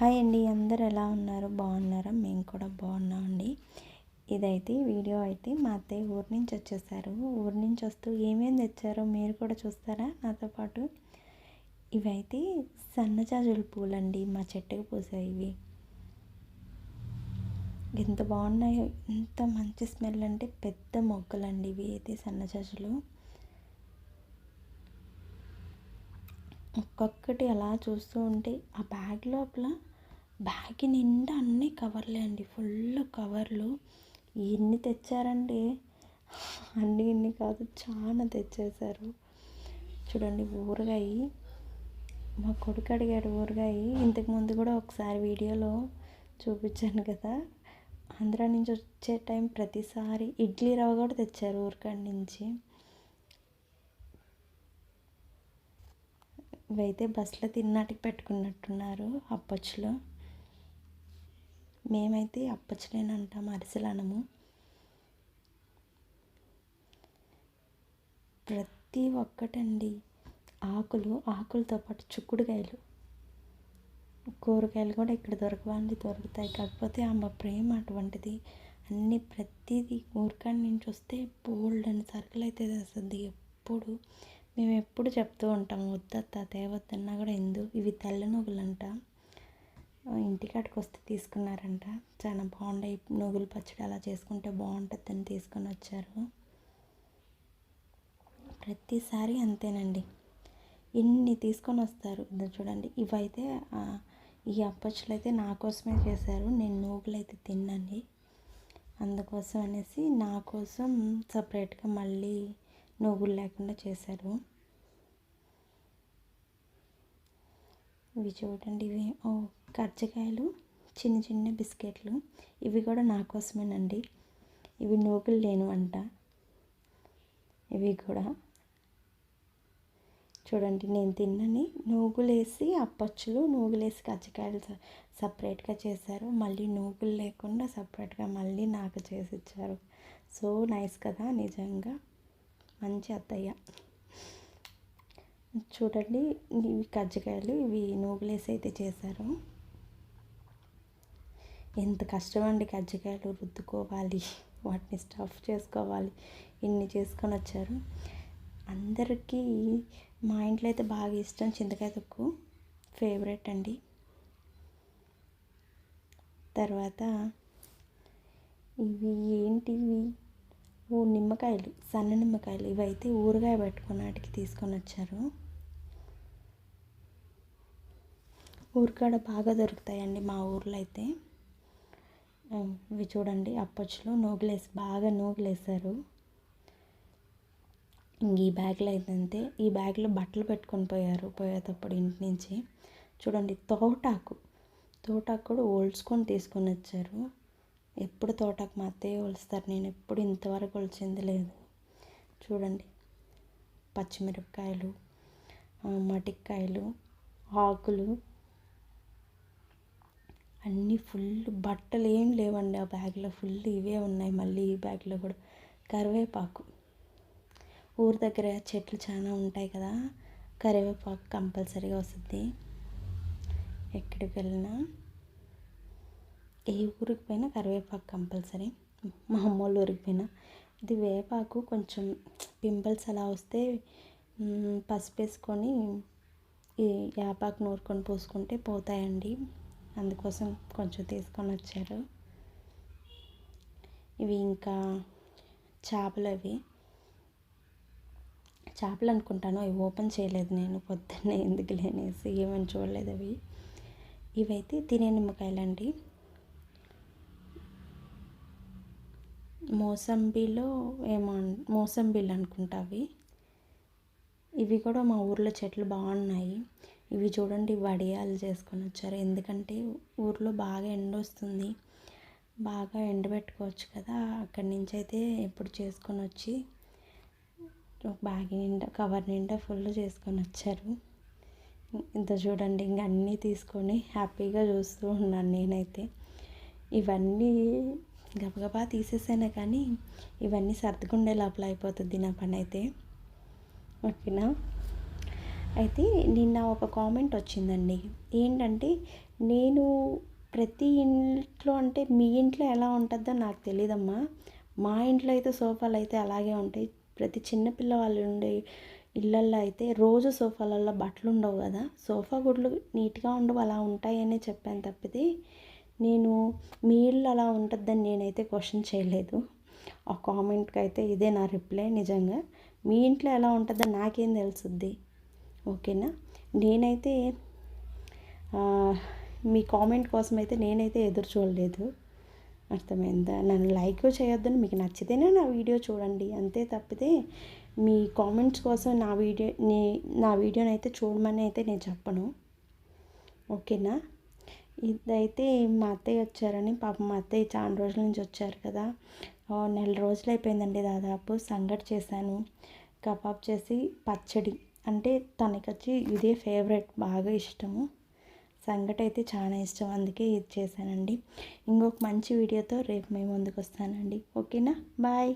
Hi అండి అందరు ఎలా ఉన్నారు? బాగున్నారా? మేము కూడా బాగున్నామండి. ఇదైతే వీడియో అయితే మా అత్తయ్య ఊరి నుంచి వచ్చేసారు. ఊరి నుంచి వస్తూ ఏమేమి తెచ్చారో మీరు కూడా చూస్తారా నాతో పాటు? ఇవైతే సన్నజాజుల పూలండి మా చెట్టుకు పూసాయి ఇవి ఎంత బాగున్నాయో ఎంత మంచి స్మెల్ అంటే పెద్ద మొగ్గలండి ఇవి అయితే సన్నజాజులు ఒక్కొక్కటి అలా చూస్తూ ఉంటే ఆ బ్యాగ్ లోపల బ్యాగ్ నిండా అన్నీ కవర్లే అండి. ఫుల్ కవర్లు. ఎన్ని తెచ్చారండి? అన్ని ఇన్ని కాదు చాలా తెచ్చేశారు. చూడండి ఊరగాయ. మా కొడుకు అడిగాడు ఊరగాయ ఇంతకుముందు కూడా ఒకసారి వీడియోలో చూపించాను కదా. ఆంధ్ర నుంచి వచ్చే టైం ప్రతిసారి ఇడ్లీ రవ్వ కూడా తెచ్చారు ఊరికాడి నుంచి. ఇవైతే బస్సులో తిన్నాటికి పెట్టుకున్నట్టున్నారు అప్పచ్చులో. మేమైతే అప్పచ్చులేనంటాం అరిసెలు అనము ప్రతి ఒక్కటండి ఆకులు ఆకులతో పాటు చుక్కుడుకాయలు. కూరగాయలు కూడా ఇక్కడ దొరకవండి దొరుకుతాయి. కాకపోతే ఆమె ప్రేమ అటువంటిది. అన్ని ప్రతిదీ ఊరికాడి నుంచి వస్తే బోల్డ్ అని సరుకులు అయితే తెస్తుంది ఎప్పుడు మేము ఎప్పుడు చెప్తూ ఉంటాం వద్దత్త తేవద్దన్నా కూడా ఎందు ఇవి తెల్ల నువ్వులంట ఇంటికాడికి వస్తే తీసుకున్నారంట. చాలా బాగుంటాయి నువ్వులు పచ్చడి అలా చేసుకుంటే బాగుంటుందని తీసుకొని వచ్చారు. ప్రతిసారి అంతేనండి. ఇన్ని తీసుకొని వస్తారు. చూడండి. ఇవైతే ఈ అప్పచ్చులు అయితే నా కోసమే చేశారు. నేను నువ్వులు అయితే తిన్నాను అందుకోసం అనేసి నా కోసం సపరేట్గా మళ్ళీ నువ్వులు లేకుండా చేశారు. ఇవి చూడండి ఇవి ఓ కజ్జికాయలు చిన్న చిన్న బిస్కెట్లు. ఇవి కూడా నా కోసమేనండి. ఇవి నూగులు లేను అంట. ఇవి కూడా. చూడండి నేను తిన్నని నూగులేసి అప్పచ్చులు నూగులేసి కజ్జికాయలు సపరేట్గా చేశారు. మళ్ళీ నూగులు లేకుండా సపరేట్గా మళ్ళీ నాకు చేసి ఇచ్చారు. సో నైస్ కదా నిజంగా. మంచి అత్తయ్య. చూడండి ఇవి కజ్జికాయలు ఇవి నూగులేసి అయితే చేశారు. ఎంత కష్టం అండి కజ్జికాయలు రుద్దుకోవాలి వాటిని స్టఫ్ చేసుకోవాలి ఇన్ని చేసుకొని వచ్చారు. అందరికీ మా ఇంట్లో అయితే బాగా ఇష్టం చింతకాయ తొక్కు ఫేవరెట్ అండి. తర్వాత ఇవి ఏంటివి? నిమ్మకాయలు సన్న నిమ్మకాయలు ఇవైతే ఊరగాయ పెట్టుకున్నాటికి తీసుకొని వచ్చారు. ఊరికాడ బాగా దొరుకుతాయండి మా ఊర్లో అయితే. ఇవి చూడండి అప్పచ్చులో నూగులేసి బాగా నూగులేసారు ఇంక ఈ బ్యాగ్లో అయితే ఈ బ్యాగ్లో బట్టలు పెట్టుకొని పోయారు పోయేటప్పుడు ఇంటి నుంచి. చూడండి తోటాకు తోటాకు కూడా ఓల్చుకొని తీసుకొని వచ్చారు. ఎప్పుడు తోటకు మా అత్తయ్య కొలుస్తారు నేను ఎప్పుడు ఇంతవరకు కొలిచింది లేదు. చూడండి. పచ్చిమిరపకాయలు మటికాయలు ఆకులు అన్నీ ఫుల్ బట్టలు ఏం లేవండి ఆ బ్యాగ్లో. ఫుల్ ఇవే ఉన్నాయి మళ్ళీ ఈ బ్యాగ్లో కూడా. కరివేపాకు. ఊరి దగ్గర చెట్లు చాలా ఉంటాయి కదా కరివేపాకు కంపల్సరీగా వస్తుంది. ఎక్కడికి వెళ్ళినా ఏ ఊరికి పోయినా కరివేపాకు కంపల్సరీ. మా అమ్మోళ్ళ ఊరికి పోయినా. ఇది వేపాకు కొంచెం పింపుల్స్ అలా వస్తే పసుపు వేసుకొని ఈ వేపాకు నూరుకొని పోసుకుంటే పోతాయండి. అందుకోసం కొంచెం తీసుకొని వచ్చారు. ఇవి ఇంకా చేపలు అవి. చేపలు అనుకుంటాను అవి ఓపెన్ చేయలేదు నేను పొద్దున్నే ఎందుకు లేనేసి ఏమని చూడలేదు అవి. ఇవైతే తినే నిమ్మకాయలండి. మోసంబిలో ఏమో మోసంబిలు అనుకుంటా అవి ఇవి కూడా మా ఊర్లో చెట్లు బాగున్నాయి. ఇవి చూడండి వడియాలు చేసుకొని వచ్చారు. ఎందుకంటే ఊర్లో బాగా ఎండ వస్తుంది. బాగా ఎండబెట్టుకోవచ్చు కదా. అక్కడి నుంచి అయితే ఎప్పుడు చేసుకొని వచ్చి బ్యాగ్ నిండా కవర్ నిండా ఫుల్ చేసుకొని వచ్చారు. ఇంత చూడండి ఇంక అన్నీ తీసుకొని హ్యాపీగా చూస్తూ ఉన్నాను నేనైతే. ఇవన్నీ గబగబా తీసేసాను కానీ ఇవన్నీ సర్దుకుండే లోపల అయిపోతుంది నా పని అయితే ఓకేనా? అయితే నిన్న ఒక కామెంట్ వచ్చిందండి. ఏంటంటే నేను ప్రతి ఇంట్లో అంటే మీ ఇంట్లో ఎలా ఉంటుందో నాకు తెలియదమ్మా మా ఇంట్లో అయితే సోఫాలు అయితే అలాగే ఉంటాయి. ప్రతి చిన్న పిల్లవాళ్ళు ఉండే ఇళ్ళల్లో అయితే రోజు సోఫాలలో బట్టలు ఉండవు కదా. సోఫా గుడ్లు నీట్గా ఉండవు అలా ఉంటాయనే చెప్పాను తప్పితే నేను మీ ఇల్లు అలా ఉంటుందని నేనైతే క్వశ్చన్ చేయలేదు. ఆ కామెంట్కి అయితే ఇదే నా రిప్లై నిజంగా. మీ ఇంట్లో ఎలా ఉంటుందని నాకేం తెలుసుద్ది? ఓకేనా? నేనైతే మీ కామెంట్ కోసం అయితే నేనైతే ఎదురు చూడలేదు. అర్థమైందా? నన్ను లైక్ చేయొద్దని మీకు నచ్చితేనే నా వీడియో చూడండి. అంతే తప్పితే మీ కామెంట్స్ కోసం నా వీడియో నీ నా వీడియోని అయితే చూడమని అయితే నేను చెప్పను. ఓకేనా? ఇదైతే మా అత్తయ్య వచ్చారని పాపం మా అత్తయ్య చాలా రోజుల నుంచి వచ్చారు కదా. నెల రోజులు అయిపోయిందండి దాదాపు. సంగటి చేశాను. కబాబ్ చేసి పచ్చడి. అంటే తనకొచ్చి ఇదే ఫేవరెట్ బాగా ఇష్టము. సంగటి అయితే చాలా ఇష్టం. అందుకే ఇది చేశానండి. ఇంకొక మంచి వీడియోతో రేపు మేము ముందుకు వస్తానండి. ఓకేనా? బాయ్.